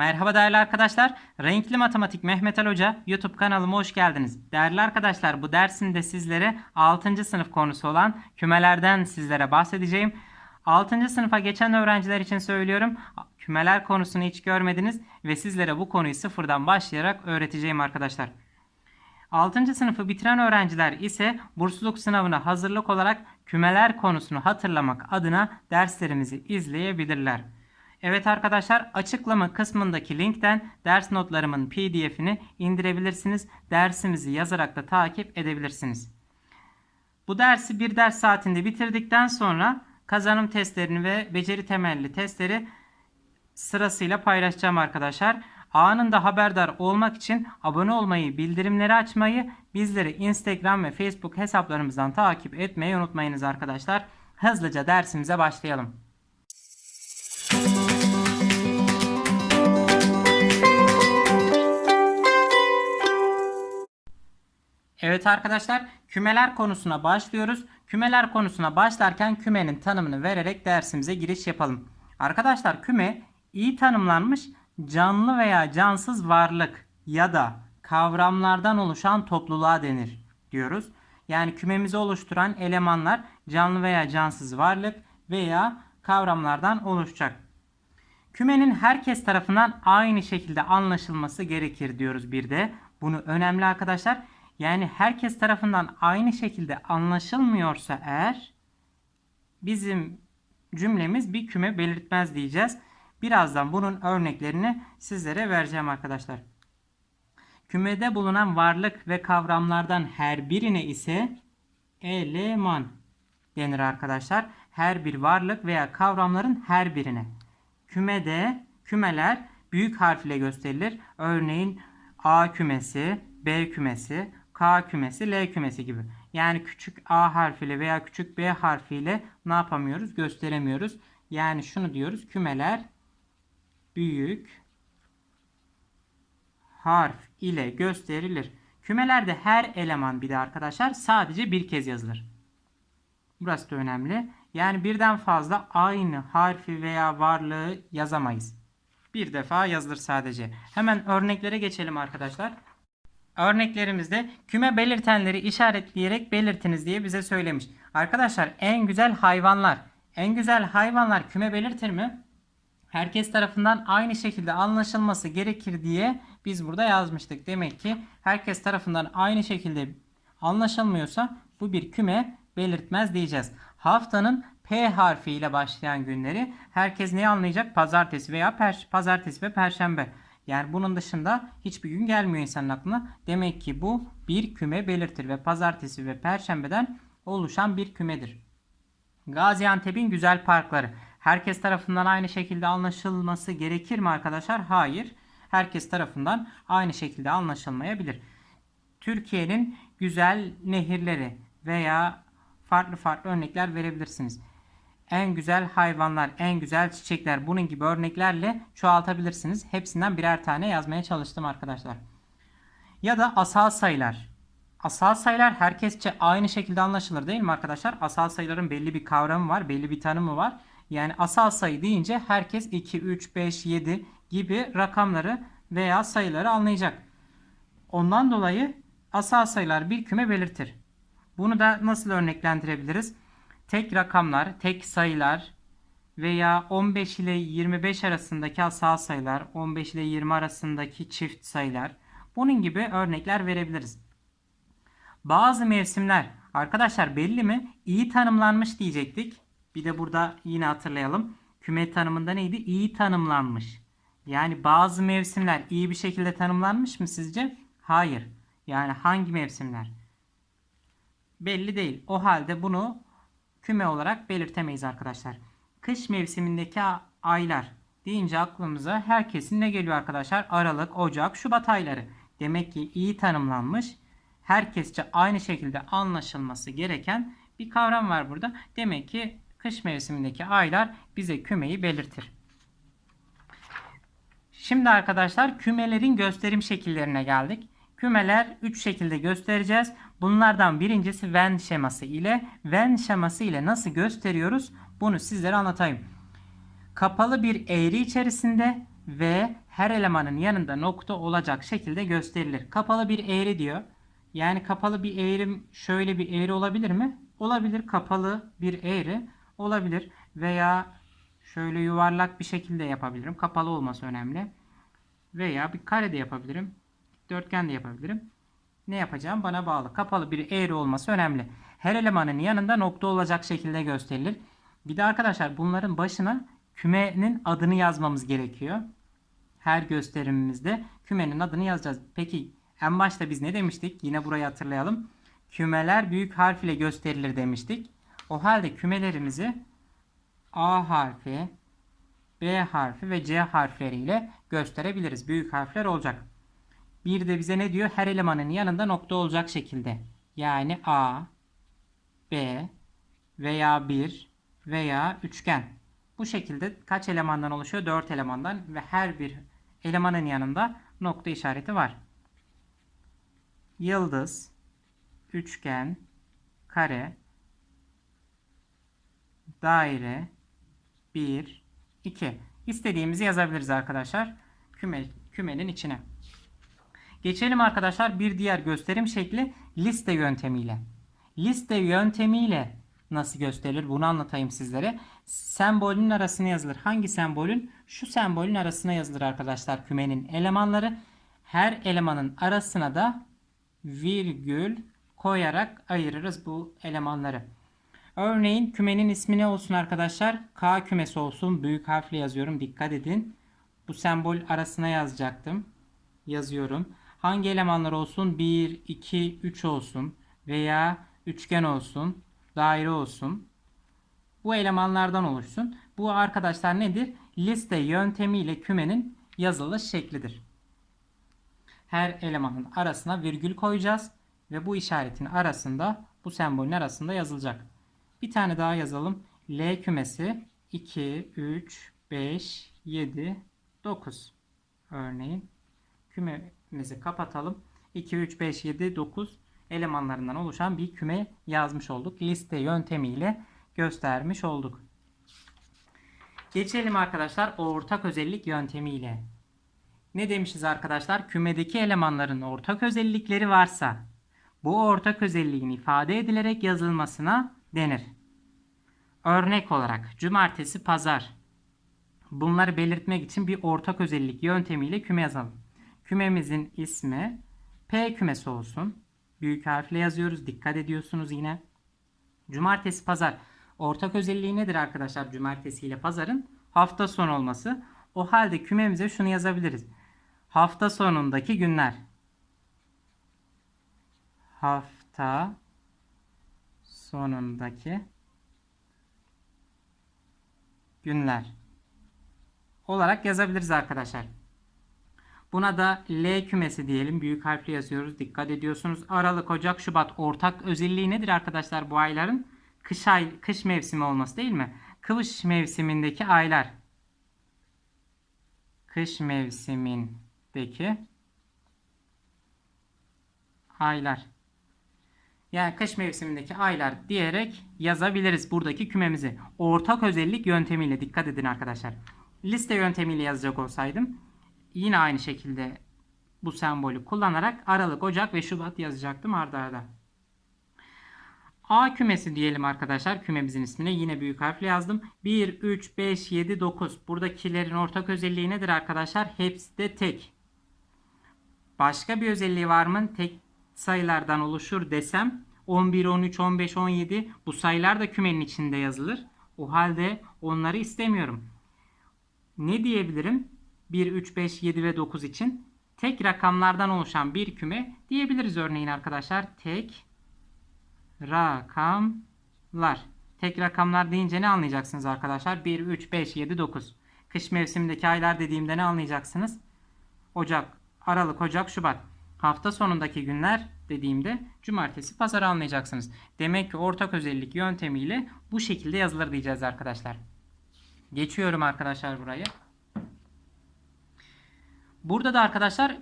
Merhaba değerli arkadaşlar. Renkli Matematik Mehmet Ali Hoca YouTube kanalıma hoş geldiniz. Değerli arkadaşlar bu dersimde sizlere 6. sınıf konusu olan kümelerden sizlere bahsedeceğim. 6. sınıfa geçen öğrenciler için söylüyorum. Kümeler konusunu hiç görmediniz ve sizlere bu konuyu sıfırdan başlayarak öğreteceğim arkadaşlar. 6. sınıfı bitiren öğrenciler ise bursluluk sınavına hazırlık olarak kümeler konusunu hatırlamak adına derslerimizi izleyebilirler. Evet arkadaşlar açıklama kısmındaki linkten ders notlarımın pdf'ini indirebilirsiniz. Dersimizi yazarak da takip edebilirsiniz. Bu dersi bir ders saatinde bitirdikten sonra kazanım testlerini ve beceri temelli testleri sırasıyla paylaşacağım arkadaşlar. Anında haberdar olmak için abone olmayı, bildirimleri açmayı, bizleri Instagram ve Facebook hesaplarımızdan takip etmeyi unutmayınız arkadaşlar. Hızlıca dersimize başlayalım. Evet arkadaşlar kümeler konusuna başlıyoruz. Kümeler konusuna başlarken kümenin tanımını vererek dersimize giriş yapalım. Arkadaşlar küme iyi tanımlanmış canlı veya cansız varlık ya da kavramlardan oluşan topluluğa denir diyoruz. Yani kümemizi oluşturan elemanlar canlı veya cansız varlık veya kavramlardan oluşacak. Kümenin herkes tarafından aynı şekilde anlaşılması gerekir diyoruz bir de. Bunu önemli arkadaşlar. Yani herkes tarafından aynı şekilde anlaşılmıyorsa eğer bizim cümlemiz bir küme belirtmez diyeceğiz. Birazdan bunun örneklerini sizlere vereceğim arkadaşlar. Kümede bulunan varlık ve kavramlardan her birine ise eleman denir arkadaşlar. Her bir varlık veya kavramların her birine. Kümede kümeler büyük harf ile gösterilir. Örneğin A kümesi, B kümesi, K kümesi, L kümesi gibi. Yani küçük A harfiyle veya küçük B harfiyle ne yapamıyoruz? Gösteremiyoruz. Yani şunu diyoruz. Kümeler büyük harf ile gösterilir. Kümelerde her eleman bir de arkadaşlar sadece bir kez yazılır. Burası da önemli. Yani birden fazla aynı harfi veya varlığı yazamayız. Bir defa yazılır sadece. Hemen örneklere geçelim arkadaşlar. Örneklerimizde küme belirtenleri işaretleyerek belirtiniz diye bize söylemiş. Arkadaşlar en güzel hayvanlar. En güzel hayvanlar küme belirtir mi? Herkes tarafından aynı şekilde anlaşılması gerekir diye biz burada yazmıştık. Demek ki herkes tarafından aynı şekilde anlaşılmıyorsa bu bir küme belirtmez diyeceğiz. Haftanın P harfi ile başlayan günleri herkes neyi anlayacak? Pazartesi veya pazartesi ve perşembe. Yani bunun dışında hiçbir gün gelmiyor insanın aklına. Demek ki bu bir küme belirtir ve pazartesi ve perşembeden oluşan bir kümedir. Gaziantep'in güzel parkları. Herkes tarafından aynı şekilde anlaşılması gerekir mi arkadaşlar? Hayır. Herkes tarafından aynı şekilde anlaşılmayabilir. Türkiye'nin güzel nehirleri veya farklı farklı örnekler verebilirsiniz. En güzel hayvanlar, en güzel çiçekler bunun gibi örneklerle çoğaltabilirsiniz. Hepsinden birer tane yazmaya çalıştım arkadaşlar. Ya da asal sayılar. Asal sayılar herkesçe aynı şekilde anlaşılır değil mi arkadaşlar? Asal sayıların belli bir kavramı var, belli bir tanımı var. Yani asal sayı deyince herkes 2, 3, 5, 7 gibi rakamları veya sayıları anlayacak. Ondan dolayı asal sayılar bir küme belirtir. Bunu da nasıl örneklendirebiliriz? Tek rakamlar, tek sayılar veya 15 ile 25 arasındaki asal sayılar, 15 ile 20 arasındaki çift sayılar. Bunun gibi örnekler verebiliriz. Bazı mevsimler arkadaşlar belli mi? İyi tanımlanmış diyecektik. Bir de burada yine hatırlayalım. Küme tanımında neydi? İyi tanımlanmış. Yani bazı mevsimler iyi bir şekilde tanımlanmış mı sizce? Hayır. Yani hangi mevsimler? Belli değil. O halde bunu küme olarak belirtemeyiz arkadaşlar. Kış mevsimindeki aylar deyince aklımıza herkesin ne geliyor arkadaşlar? Aralık, Ocak, Şubat ayları. Demek ki iyi tanımlanmış, herkesçe aynı şekilde anlaşılması gereken bir kavram var burada. Demek ki kış mevsimindeki aylar bize kümeyi belirtir. Şimdi arkadaşlar kümelerin gösterim şekillerine geldik. Kümeler 3 şekilde göstereceğiz. Bunlardan birincisi Venn şeması ile. Venn şeması ile nasıl gösteriyoruz? Bunu sizlere anlatayım. Kapalı bir eğri içerisinde ve her elemanın yanında nokta olacak şekilde gösterilir. Kapalı bir eğri diyor. Yani kapalı bir eğrim şöyle bir eğri olabilir mi? Olabilir. Kapalı bir eğri olabilir. Veya şöyle yuvarlak bir şekilde yapabilirim. Kapalı olması önemli. Veya bir kare de yapabilirim. Dörtgen de yapabilirim. Ne yapacağım bana bağlı. Kapalı bir eğri olması önemli. Her elemanın yanında nokta olacak şekilde gösterilir. Bir de arkadaşlar bunların başına kümenin adını yazmamız gerekiyor. Her gösterimimizde kümenin adını yazacağız. Peki en başta biz ne demiştik? Yine burayı hatırlayalım. Kümeler büyük harf ile gösterilir demiştik. O halde kümelerimizi A harfi, B harfi ve C harfleriyle gösterebiliriz. Büyük harfler olacak. Bir de bize ne diyor? Her elemanın yanında nokta olacak şekilde. Yani A, B veya 1 veya üçgen. Bu şekilde kaç elemandan oluşuyor? 4 elemandan ve her bir elemanın yanında nokta işareti var. Yıldız, üçgen, kare, daire, 1, 2. İstediğimizi yazabiliriz arkadaşlar. Küme, kümenin içine. Geçelim arkadaşlar bir diğer gösterim şekli liste yöntemiyle. Liste yöntemiyle nasıl gösterilir bunu anlatayım sizlere. Sembolün arasına yazılır. Hangi sembolün? Şu sembolün arasına yazılır arkadaşlar kümenin elemanları. Her elemanın arasına da virgül koyarak ayırırız bu elemanları. Örneğin kümenin ismi ne olsun arkadaşlar? K kümesi olsun. Büyük harfle yazıyorum. Dikkat edin. Bu sembol arasına yazacaktım. Yazıyorum. Hangi elemanlar olsun? 1, 2, 3 olsun. Veya üçgen olsun. Daire olsun. Bu elemanlardan oluşsun. Bu arkadaşlar nedir? Liste yöntemiyle kümenin yazılış şeklidir. Her elemanın arasına virgül koyacağız. Ve bu işaretin arasında bu sembolün arasında yazılacak. Bir tane daha yazalım. L kümesi 2, 3, 5, 7, 9. Örneğin kümemizi kapatalım. 2, 3, 5, 7, 9 elemanlarından oluşan bir küme yazmış olduk. Liste yöntemiyle göstermiş olduk. Geçelim arkadaşlar ortak özellik yöntemiyle. Ne demişiz arkadaşlar? Kümedeki elemanların ortak özellikleri varsa bu ortak özelliğin ifade edilerek yazılmasına denir. Örnek olarak cumartesi, pazar. Bunları belirtmek için bir ortak özellik yöntemiyle küme yazalım. Kümemizin ismi P kümesi olsun. Büyük harfle yazıyoruz. Dikkat ediyorsunuz yine. Cumartesi, pazar. Ortak özelliği nedir arkadaşlar cumartesi ile pazarın? Hafta sonu olması. O halde kümemize şunu yazabiliriz. Hafta sonundaki günler. Hafta sonundaki günler olarak yazabiliriz arkadaşlar. Buna da L kümesi diyelim. Büyük harfle yazıyoruz. Dikkat ediyorsunuz. Aralık, Ocak, Şubat ortak özelliği nedir arkadaşlar bu ayların? Kış ay, kış mevsimi olması değil mi? Kış mevsimindeki aylar. Kış mevsimindeki aylar. Yani kış mevsimindeki aylar diyerek yazabiliriz buradaki kümemizi. Ortak özellik yöntemiyle dikkat edin arkadaşlar. Liste yöntemiyle yazacak olsaydım yine aynı şekilde bu sembolü kullanarak Aralık, Ocak ve Şubat yazacaktım arda arda. A kümesi diyelim arkadaşlar. Kümemizin ismine yine büyük harfle yazdım. 1, 3, 5, 7, 9. Buradakilerin ortak özelliği nedir arkadaşlar? Hepsi de tek. Başka bir özelliği var mı? Tek sayılardan oluşur desem 11, 13, 15, 17 bu sayılar da kümenin içinde yazılır. O halde onları istemiyorum. Ne diyebilirim? 1, 3, 5, 7 ve 9 için tek rakamlardan oluşan bir küme diyebiliriz örneğin arkadaşlar. Tek rakamlar. Tek rakamlar deyince ne anlayacaksınız arkadaşlar? 1, 3, 5, 7, 9. Kış mevsimindeki aylar dediğimde ne anlayacaksınız? Ocak, Aralık, Ocak, Şubat. Hafta sonundaki günler dediğimde cumartesi, pazar anlayacaksınız. Demek ki ortak özellik yöntemiyle bu şekilde yazılır diyeceğiz arkadaşlar. Geçiyorum arkadaşlar burayı. Burada da arkadaşlar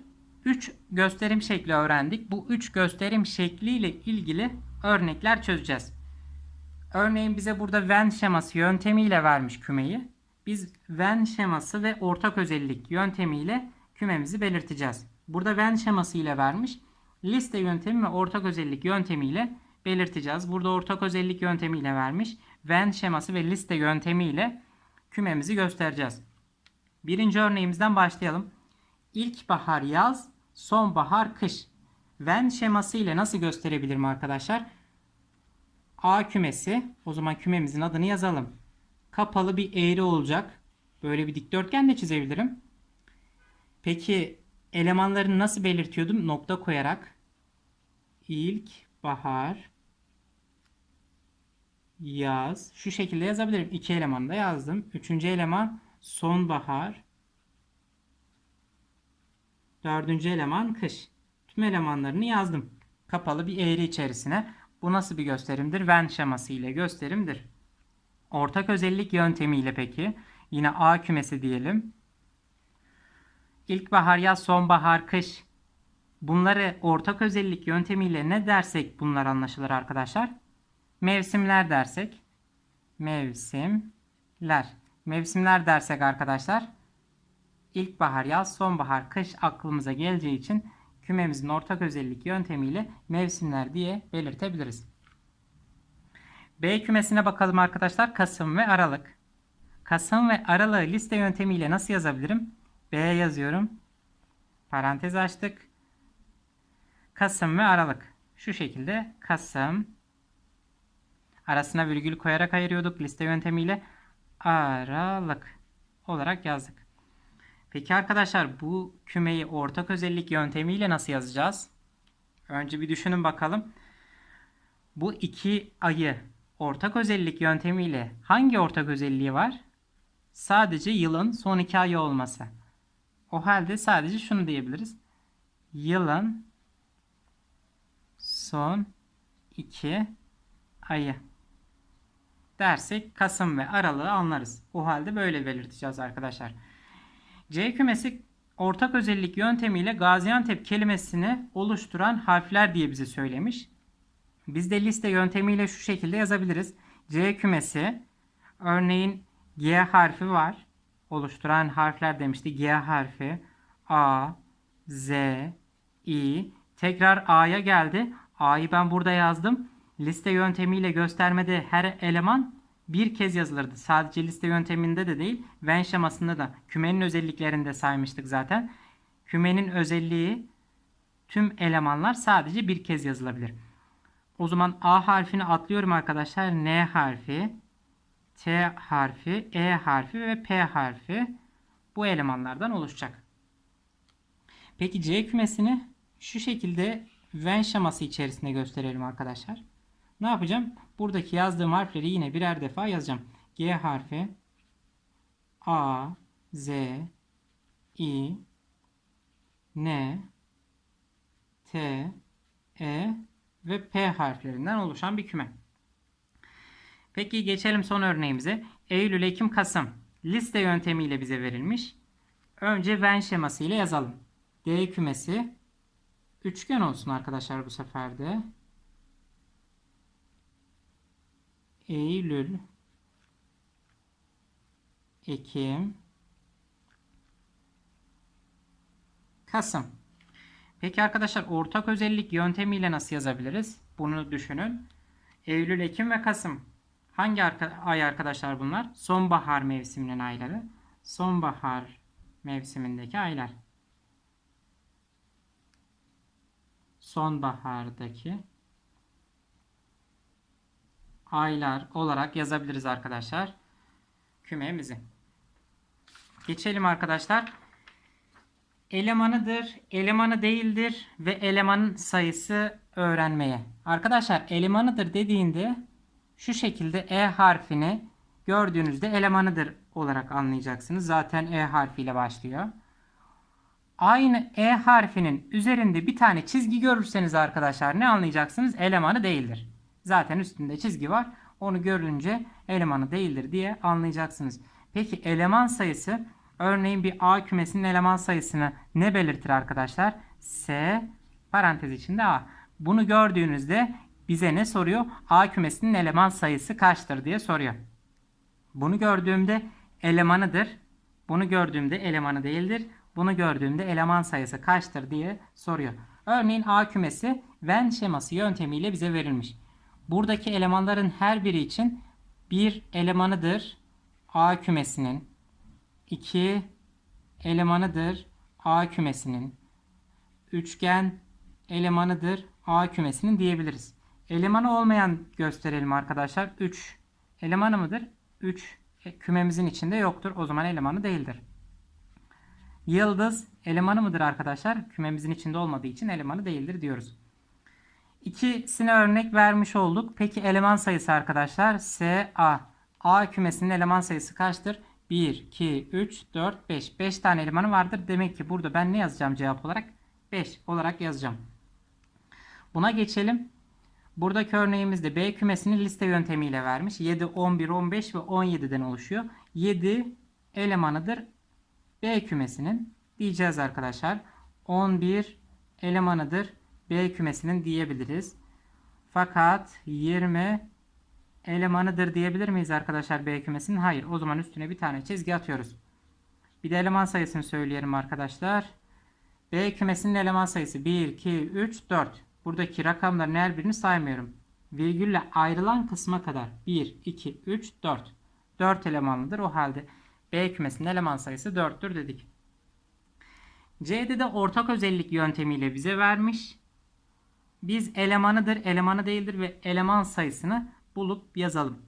3 gösterim şekli öğrendik. Bu 3 gösterim şekliyle ilgili örnekler çözeceğiz. Örneğin bize burada Venn şeması yöntemiyle vermiş kümeyi. biz Venn şeması ve ortak özellik yöntemiyle kümemizi belirteceğiz. Burada Venn şeması ile vermiş. Liste yöntemi ve ortak özellik yöntemiyle belirteceğiz. Burada ortak özellik yöntemiyle vermiş. Venn şeması ve liste yöntemiyle kümemizi göstereceğiz. Birinci örneğimizden başlayalım. İlkbahar yaz, sonbahar kış. Venn şeması ile nasıl gösterebilirim arkadaşlar? A kümesi. O zaman kümemizin adını yazalım. Kapalı bir eğri olacak. Böyle bir dikdörtgen de çizebilirim. Peki elemanlarını nasıl belirtiyordum? Nokta koyarak. İlk bahar yaz. Şu şekilde yazabilirim. İki elemanı da yazdım. Üçüncü eleman sonbahar. Dördüncü eleman kış. Tüm elemanlarını yazdım. Kapalı bir eğri içerisine. Bu nasıl bir gösterimdir? Venn şeması ile gösterimdir. Ortak özellik yöntemiyle peki. Yine A kümesi diyelim. İlkbahar, yaz, sonbahar, kış. Bunları ortak özellik yöntemiyle ne dersek bunlar anlaşılır arkadaşlar? Mevsimler dersek. Mevsimler. Mevsimler dersek arkadaşlar. İlkbahar, yaz, sonbahar, kış aklımıza geleceği için kümemizin ortak özellik yöntemiyle mevsimler diye belirtebiliriz. B kümesine bakalım arkadaşlar. Kasım ve Aralık. Kasım ve Aralık'ı liste yöntemiyle nasıl yazabilirim? B yazıyorum. Parantez açtık. Kasım ve Aralık. Şu şekilde Kasım arasına virgül koyarak ayırıyorduk liste yöntemiyle. Aralık olarak yazdık. Peki arkadaşlar bu kümeyi ortak özellik yöntemiyle nasıl yazacağız? Önce bir düşünün bakalım. Bu iki ayı ortak özellik yöntemiyle hangi ortak özelliği var? Sadece yılın son iki ayı olması. O halde sadece şunu diyebiliriz. Yılın son iki ayı dersek Kasım ve Aralık'ı anlarız. O halde böyle belirteceğiz arkadaşlar. C kümesi ortak özellik yöntemiyle Gaziantep kelimesini oluşturan harfler diye bize söylemiş. Biz de liste yöntemiyle şu şekilde yazabiliriz. C kümesi örneğin G harfi var. Oluşturan harfler demişti. G harfi A, Z, I. Tekrar A'ya geldi. A'yı ben burada yazdım. Liste yöntemiyle göstermede her eleman bir kez yazılırdı. Sadece liste yönteminde de değil, Venn şemasında da kümenin özelliklerinde saymıştık zaten. Kümenin özelliği tüm elemanlar sadece bir kez yazılabilir. O zaman A harfini atlıyorum arkadaşlar. N harfi, T harfi, E harfi ve P harfi bu elemanlardan oluşacak. Peki C kümesini şu şekilde Venn şeması içerisinde gösterelim arkadaşlar. Ne yapacağım? Buradaki yazdığım harfleri yine birer defa yazacağım. G harfi, A, Z, I, N, T, E ve P harflerinden oluşan bir küme. Peki geçelim son örneğimize. Eylül, Ekim, Kasım liste yöntemiyle bize verilmiş. Önce Venn şeması ile yazalım. D kümesi üçgen olsun arkadaşlar bu sefer de. Eylül, Ekim, Kasım. Peki arkadaşlar ortak özellik yöntemiyle nasıl yazabiliriz? Bunu düşünün. Eylül, Ekim ve Kasım. Hangi ay arkadaşlar bunlar? Sonbahar mevsiminin ayları. Sonbahar mevsimindeki aylar. Sonbahardaki aylar olarak yazabiliriz arkadaşlar. Kümemizi. Geçelim arkadaşlar. Elemanıdır, elemanı değildir ve elemanın sayısı öğrenmeye. Arkadaşlar elemanıdır dediğinde şu şekilde E harfini gördüğünüzde elemanıdır olarak anlayacaksınız. Zaten E harfiyle başlıyor. Aynı E harfinin üzerinde bir tane çizgi görürseniz arkadaşlar ne anlayacaksınız? Elemanı değildir. Zaten üstünde çizgi var. Onu görünce elemanı değildir diye anlayacaksınız. Peki eleman sayısı örneğin bir A kümesinin eleman sayısını ne belirtir arkadaşlar? S parantez içinde A. Bunu gördüğünüzde bize ne soruyor? A kümesinin eleman sayısı kaçtır diye soruyor. Bunu gördüğümde elemanıdır. Bunu gördüğümde elemanı değildir. Bunu gördüğümde eleman sayısı kaçtır diye soruyor. Örneğin A kümesi Venn şeması yöntemiyle bize verilmiş. Buradaki elemanların her biri için bir elemanıdır A kümesinin. 2 elemanıdır A kümesinin. Üçgen elemanıdır A kümesinin diyebiliriz. Elemanı olmayan gösterelim arkadaşlar. 3 elemanı mıdır? 3 kümemizin içinde yoktur. O zaman elemanı değildir. Yıldız elemanı mıdır arkadaşlar? Kümemizin içinde olmadığı için elemanı değildir diyoruz. İkisine örnek vermiş olduk. Peki eleman sayısı arkadaşlar S A. A kümesinin eleman sayısı kaçtır? 1, 2, 3, 4, 5. 5 tane elemanı vardır. Demek ki burada ben ne yazacağım cevap olarak? 5 olarak yazacağım. Buna geçelim. Buradaki örneğimizde B kümesini liste yöntemiyle vermiş. 7, 11, 15 ve 17'den oluşuyor. 7 elemanıdır B kümesinin diyeceğiz arkadaşlar. 11 elemanıdır B kümesinin diyebiliriz. Fakat 20 elemanıdır diyebilir miyiz arkadaşlar B kümesinin? Hayır. O zaman üstüne bir tane çizgi atıyoruz. Bir de eleman sayısını söyleyelim arkadaşlar. B kümesinin eleman sayısı 1, 2, 3, 4. Buradaki rakamların her birini saymıyorum. Virgülle ayrılan kısma kadar 1, 2, 3, 4. 4 elemanlıdır. O halde B kümesinin eleman sayısı 4'tür dedik. C'de de ortak özellik yöntemiyle bize vermiş. Biz elemanıdır, elemanı değildir ve eleman sayısını bulup yazalım.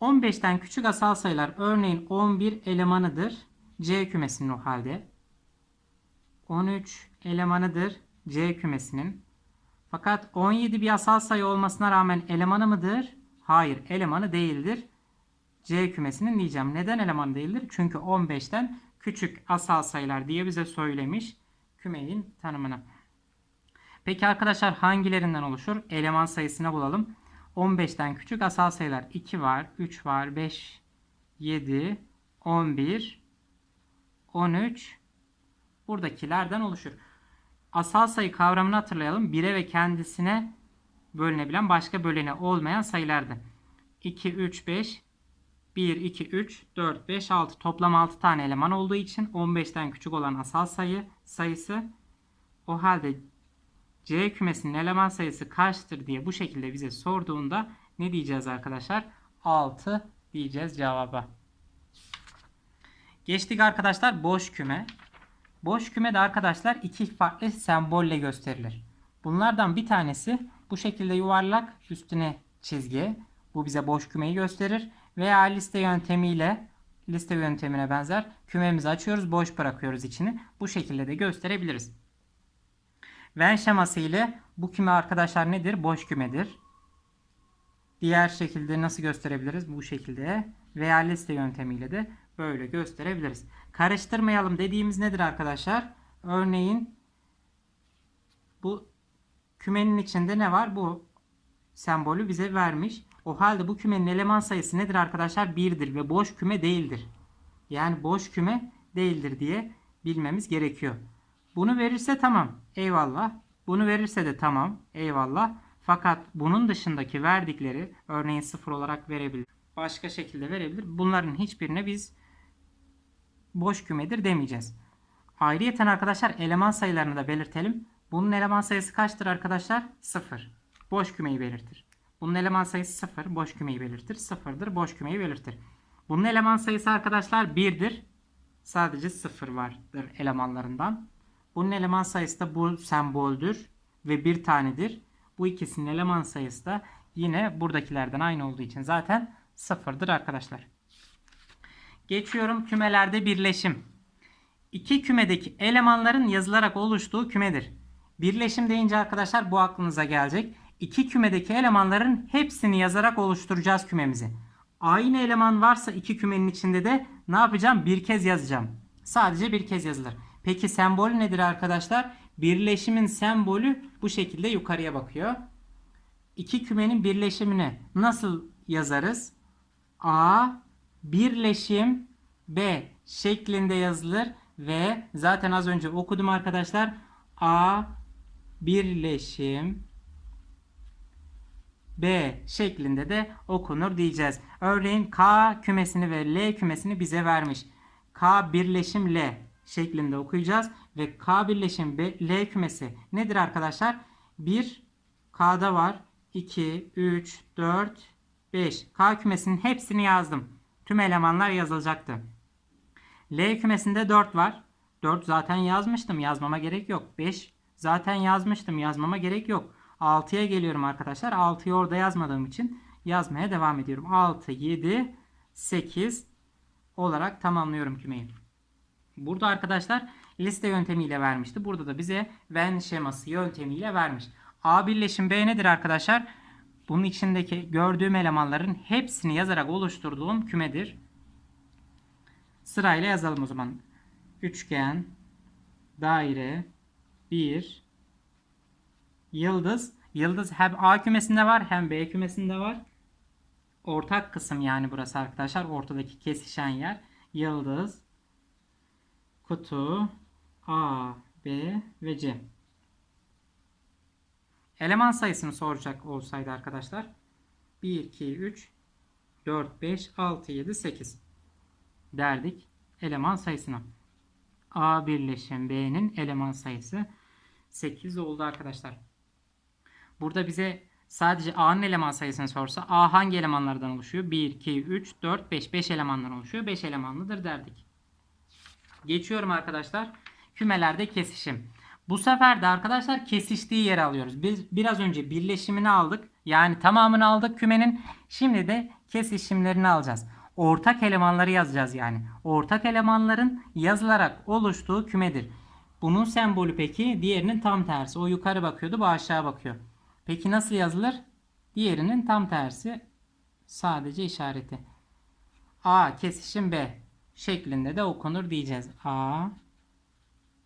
15'ten küçük asal sayılar örneğin 11 elemanıdır. C kümesinin o halde. 13 elemanıdır C kümesinin. Fakat 17 bir asal sayı olmasına rağmen elemanı mıdır? Hayır, elemanı değildir. C kümesinin diyeceğim. Neden eleman değildir? Çünkü 15'ten küçük asal sayılar diye bize söylemiş kümenin tanımını. Peki arkadaşlar hangilerinden oluşur? Eleman sayısını bulalım. 15'ten küçük asal sayılar 2 var, 3 var, 5, 7, 11, 13 buradakilerden oluşur. Asal sayı kavramını hatırlayalım. 1'e ve kendisine bölünebilen başka böleni olmayan sayılardı. 2, 3, 5, 1, 2, 3, 4, 5, 6 toplam 6 tane eleman olduğu için 15'ten küçük olan asal sayı sayısı o halde C kümesinin eleman sayısı kaçtır diye bu şekilde bize sorduğunda ne diyeceğiz arkadaşlar? 6 diyeceğiz cevaba. Geçtik arkadaşlar boş küme. Boş küme de arkadaşlar iki farklı sembolle gösterilir. Bunlardan bir tanesi bu şekilde yuvarlak üstüne çizgi. Bu bize boş kümeyi gösterir. Veya liste yöntemiyle liste yöntemine benzer kümemizi açıyoruz boş bırakıyoruz içini. Bu şekilde de gösterebiliriz. Venn şeması ile bu küme arkadaşlar nedir? Boş kümedir. Diğer şekilde nasıl gösterebiliriz? Bu şekilde veya liste yöntemiyle de böyle gösterebiliriz. Karıştırmayalım dediğimiz nedir arkadaşlar? Örneğin bu kümenin içinde ne var? Bu sembolü bize vermiş. O halde bu kümenin eleman sayısı nedir arkadaşlar? 1'dir ve boş küme değildir. Yani boş küme değildir diye bilmemiz gerekiyor. Bunu verirse tamam. Eyvallah. Bunu verirse de tamam. Eyvallah. Fakat bunun dışındaki verdikleri örneğin sıfır olarak verebilir. Başka şekilde verebilir. Bunların hiçbirine biz boş kümedir demeyeceğiz. Ayrıyeten arkadaşlar eleman sayılarını da belirtelim. Bunun eleman sayısı kaçtır arkadaşlar? 0. Boş kümeyi belirtir. Bunun eleman sayısı 0. Boş kümeyi belirtir. 0'dır. Boş kümeyi belirtir. Bunun eleman sayısı arkadaşlar 1'dir. Sadece 0 vardır elemanlarından. Bunun eleman sayısı da bu semboldür ve bir tanedir. Bu ikisinin eleman sayısı da yine buradakilerden aynı olduğu için zaten sıfırdır arkadaşlar. Geçiyorum kümelerde birleşim. İki kümedeki elemanların yazılarak oluştuğu kümedir. Birleşim deyince arkadaşlar bu aklınıza gelecek. İki kümedeki elemanların hepsini yazarak oluşturacağız kümemizi. Aynı eleman varsa iki kümenin içinde de ne yapacağım? Bir kez yazacağım. Sadece bir kez yazılır. Peki sembol nedir arkadaşlar? Birleşimin sembolü bu şekilde yukarıya bakıyor. İki kümenin birleşimini nasıl yazarız? A birleşim B şeklinde yazılır ve zaten az önce okudum arkadaşlar. A birleşim B şeklinde de okunur diyeceğiz. Örneğin K kümesini ve L kümesini bize vermiş. K birleşim L şeklinde okuyacağız ve K birleşim B, L kümesi nedir arkadaşlar? 1 K'da var. 2, 3, 4, 5. K kümesinin hepsini yazdım. Tüm elemanlar yazılacaktı. L kümesinde 4 var. 4 zaten yazmıştım. Yazmama gerek yok. 5 zaten yazmıştım. Yazmama gerek yok. 6'ya geliyorum arkadaşlar. 6'yı orada yazmadığım için yazmaya devam ediyorum. 6, 7, 8 olarak tamamlıyorum kümeyi. Burada arkadaşlar liste yöntemiyle vermişti. Burada da bize Venn şeması yöntemiyle vermiş. A birleşim B nedir arkadaşlar? Bunun içindeki gördüğüm elemanların hepsini yazarak oluşturduğum kümedir. Sırayla yazalım o zaman. Üçgen, daire, bir, yıldız. Yıldız hem A kümesinde var hem B kümesinde var. Ortak kısım yani burası arkadaşlar. Ortadaki kesişen yer. Yıldız, kutu, A, B ve C. Eleman sayısını soracak olsaydı arkadaşlar. 1, 2, 3, 4, 5, 6, 7, 8 derdik eleman sayısına. A birleşim B'nin eleman sayısı 8 oldu arkadaşlar. Burada bize sadece A'nın eleman sayısını sorsa A hangi elemanlardan oluşuyor? 1, 2, 3, 4, 5. 5 elemandan oluşuyor. 5 elemanlıdır derdik. Geçiyorum arkadaşlar. Kümelerde kesişim. Bu sefer de arkadaşlar kesiştiği yeri alıyoruz. Biz biraz önce birleşimini aldık. Yani tamamını aldık kümenin. Şimdi de kesişimlerini alacağız. Ortak elemanları yazacağız yani. Ortak elemanların yazılarak oluştuğu kümedir. Bunun sembolü peki diğerinin tam tersi. O yukarı bakıyordu bu aşağı bakıyor. Peki nasıl yazılır? Diğerinin tam tersi. Sadece işareti. A kesişim B şeklinde de okunur diyeceğiz. A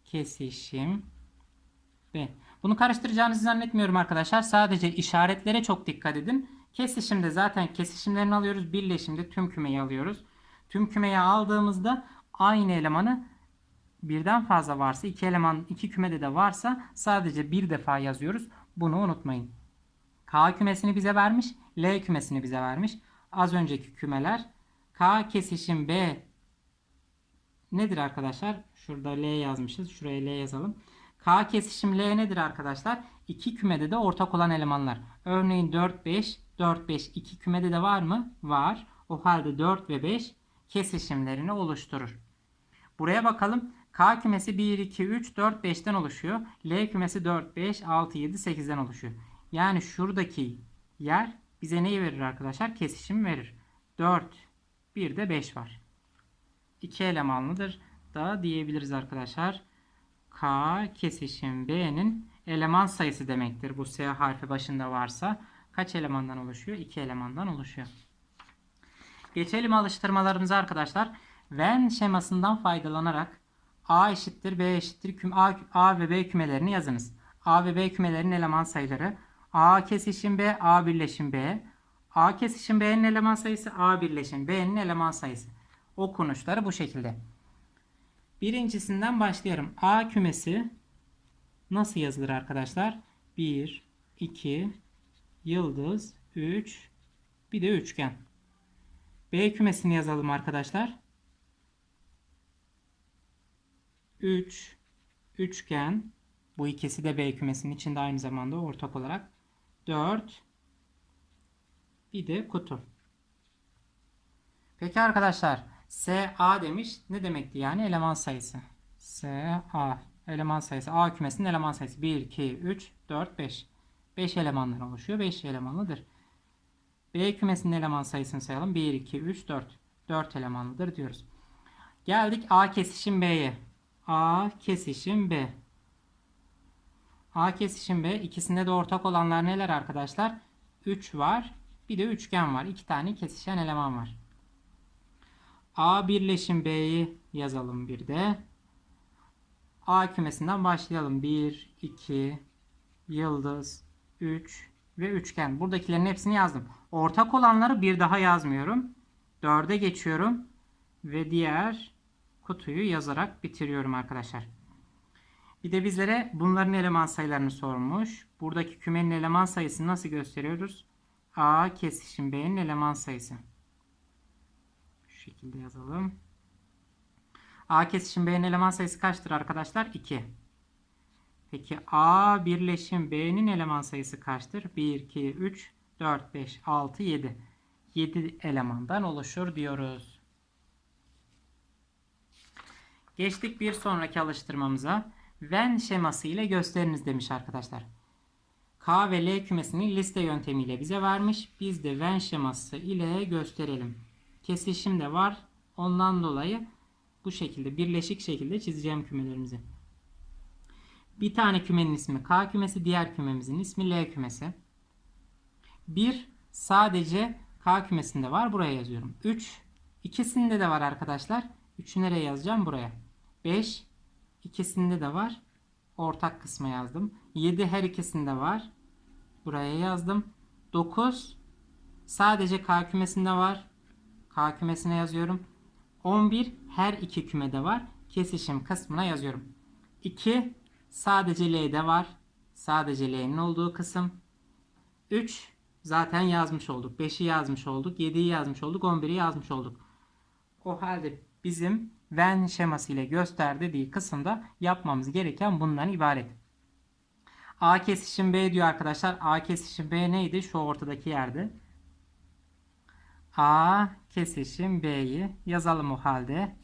kesişim B. Bunu karıştıracağınızı zannetmiyorum arkadaşlar. Sadece işaretlere çok dikkat edin. Kesişimde zaten kesişimlerini alıyoruz. Birleşimde tüm kümeyi alıyoruz. Tüm kümeyi aldığımızda aynı elemanı birden fazla varsa iki eleman iki kümede de varsa sadece bir defa yazıyoruz. Bunu unutmayın. K kümesini bize vermiş. L kümesini bize vermiş. Az önceki kümeler K kesişim B nedir arkadaşlar? Şurada L yazmışız. Şuraya L yazalım. K kesişim L nedir arkadaşlar? İki kümede de ortak olan elemanlar. Örneğin 4, 5, 4, 5 iki kümede de var mı? Var. O halde 4 ve 5 kesişimlerini oluşturur. Buraya bakalım. K kümesi 1, 2, 3, 4, 5'ten oluşuyor. L kümesi 4, 5, 6, 7, 8'den oluşuyor. Yani şuradaki yer bize neyi verir arkadaşlar? Kesişim verir. 4, bir de 5 var. 2 elemanlıdır da diyebiliriz arkadaşlar. K kesişim B'nin eleman sayısı demektir. Bu S harfi başında varsa kaç elemandan oluşuyor? 2 elemandan oluşuyor. Geçelim alıştırmalarımıza arkadaşlar. Venn şemasından faydalanarak A eşittir B eşittir küm A, A ve B kümelerini yazınız. A ve B kümelerinin eleman sayıları A kesişim B, A birleşim B. A kesişim B'nin eleman sayısı, A birleşim B'nin eleman sayısı. Okunuşları bu şekilde. Birincisinden başlayalım. A kümesi nasıl yazılır arkadaşlar? 1, 2, yıldız, 3, bir de üçgen. B kümesini yazalım arkadaşlar. 3, üçgen. Bu ikisi de B kümesinin içinde aynı zamanda ortak olarak. 4, bir de kutu. Peki arkadaşlar SA demiş. Ne demekti yani? Eleman sayısı. SA. Eleman sayısı. A kümesinin eleman sayısı. 1, 2, 3, 4, 5. 5 elemandan oluşuyor. 5 elemanlıdır. B kümesinin eleman sayısını sayalım. 1, 2, 3, 4. 4 elemanlıdır diyoruz. Geldik A kesişim B'ye. A kesişim B. A kesişim B. İkisinde de ortak olanlar neler arkadaşlar? 3 var. Bir de üçgen var. 2 tane kesişen eleman var. A birleşim B'yi yazalım bir de. A kümesinden başlayalım. 1, 2, yıldız, 3 ve üçgen. Buradakilerin hepsini yazdım. Ortak olanları bir daha yazmıyorum. 4'e geçiyorum. Ve diğer kutuyu yazarak bitiriyorum arkadaşlar. Bir de bizlere bunların eleman sayılarını sormuş. Buradaki kümenin eleman sayısını nasıl gösteriyoruz? A kesişim B'nin eleman sayısı. Şekilde yazalım. A kesişim B'nin eleman sayısı kaçtır arkadaşlar? 2. Peki A birleşim B'nin eleman sayısı kaçtır? 1, 2, 3, 4, 5, 6, 7. 7 elemandan oluşur diyoruz. Geçtik bir sonraki alıştırmamıza. Venn şeması ile gösteriniz demiş arkadaşlar. K ve L kümesini liste yöntemiyle bize vermiş. Biz de Venn şeması ile gösterelim. Kesişim de var. Ondan dolayı bu şekilde birleşik şekilde çizeceğim kümelerimizi. Bir tane kümenin ismi K kümesi, diğer kümemizin ismi L kümesi. 1 sadece K kümesinde var. Buraya yazıyorum. 3 ikisinde de var arkadaşlar. 3'ü nereye yazacağım? Buraya. 5 ikisinde de var. Ortak kısma yazdım. 7 her ikisinde var. Buraya yazdım. 9 sadece K kümesinde var. K kümesine yazıyorum. 11 her iki kümede var. Kesişim kısmına yazıyorum. 2 sadece L'de var. Sadece L'nin olduğu kısım. 3 zaten yazmış olduk. 5'i yazmış olduk. 7'yi yazmış olduk. 11'i yazmış olduk. O halde bizim Venn şeması ile göster dediği kısımda yapmamız gereken bundan ibaret. A kesişim B diyor arkadaşlar. A kesişim B neydi? Şu ortadaki yerde. A kesişim B'yi yazalım o halde.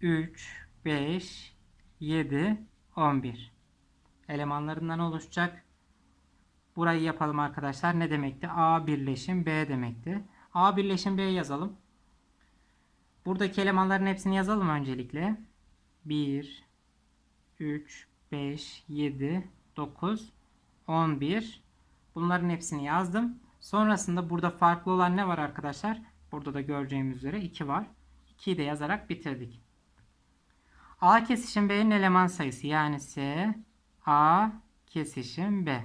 3, 5, 7, 11. Elemanlarından oluşacak. Burayı yapalım arkadaşlar. Ne demekti? A birleşim B demekti. A birleşim B yazalım. Buradaki elemanların hepsini yazalım öncelikle. 1, 3, 5, 7, 9, 11. Bunların hepsini yazdım. Sonrasında burada farklı olan ne var arkadaşlar? Burada da göreceğimiz üzere 2 var. 2'yi de yazarak bitirdik. A kesişim B'nin eleman sayısı yani S A kesişim B.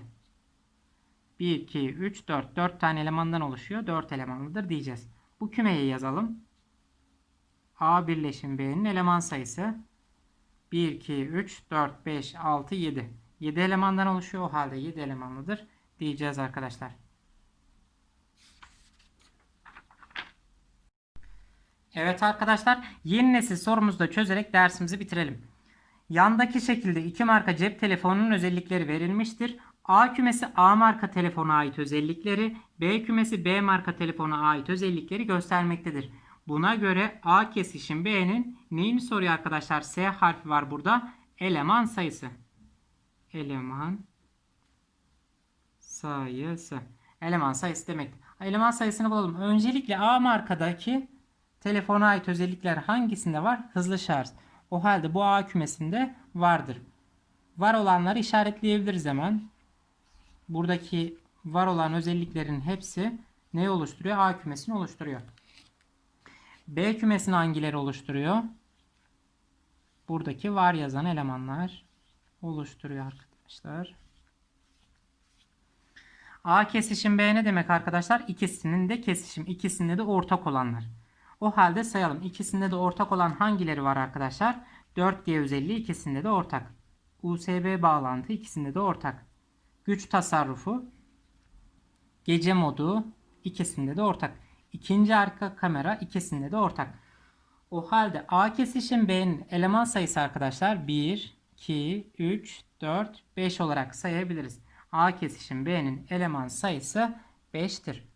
1, 2, 3, 4. 4 tane elemandan oluşuyor. 4 elemanlıdır diyeceğiz. Bu kümeyi yazalım. A birleşim B'nin eleman sayısı 1, 2, 3, 4, 5, 6, 7. 7 elemandan oluşuyor. O halde 7 elemanlıdır diyeceğiz arkadaşlar. Evet arkadaşlar yeni nesil sorumuzu da çözerek dersimizi bitirelim. Yandaki şekilde iki marka cep telefonunun özellikleri verilmiştir. A kümesi A marka telefona ait özellikleri, B kümesi B marka telefona ait özellikleri göstermektedir. Buna göre A kesişim B'nin neyini soruyor arkadaşlar? S harfi var burada. Eleman sayısı. Eleman sayısı. Eleman sayısı demek. Eleman sayısını bulalım. Öncelikle A markadaki telefona ait özellikler hangisinde var? Hızlı şarj. O halde bu A kümesinde vardır. Var olanları işaretleyebiliriz hemen. Buradaki var olan özelliklerin hepsi neyi oluşturuyor? A kümesini oluşturuyor. B kümesini hangileri oluşturuyor? Buradaki var yazan elemanlar oluşturuyor arkadaşlar. A kesişim B ne demek arkadaşlar? İkisinin de kesişim, ikisinde de ortak olanlar. O halde sayalım. İkisinde de ortak olan hangileri var arkadaşlar? 4G özelliği ikisinde de ortak. USB bağlantı ikisinde de ortak. Güç tasarrufu, gece modu ikisinde de ortak. İkinci arka kamera ikisinde de ortak. O halde A kesişim B'nin eleman sayısı arkadaşlar 1, 2, 3, 4, 5 olarak sayabiliriz. A kesişim B'nin eleman sayısı 5'tir.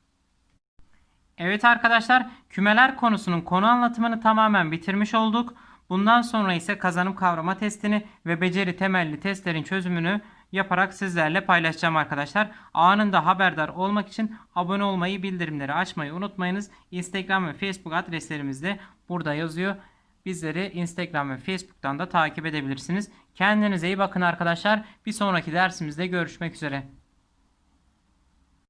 Evet arkadaşlar kümeler konusunun konu anlatımını tamamen bitirmiş olduk. Bundan sonra ise kazanım kavrama testini ve beceri temelli testlerin çözümünü yaparak sizlerle paylaşacağım arkadaşlar. Anında haberdar olmak için abone olmayı, bildirimleri açmayı unutmayınız. Instagram ve Facebook adreslerimiz de burada yazıyor. Bizleri Instagram ve Facebook'tan da takip edebilirsiniz. Kendinize iyi bakın arkadaşlar. Bir sonraki dersimizde görüşmek üzere.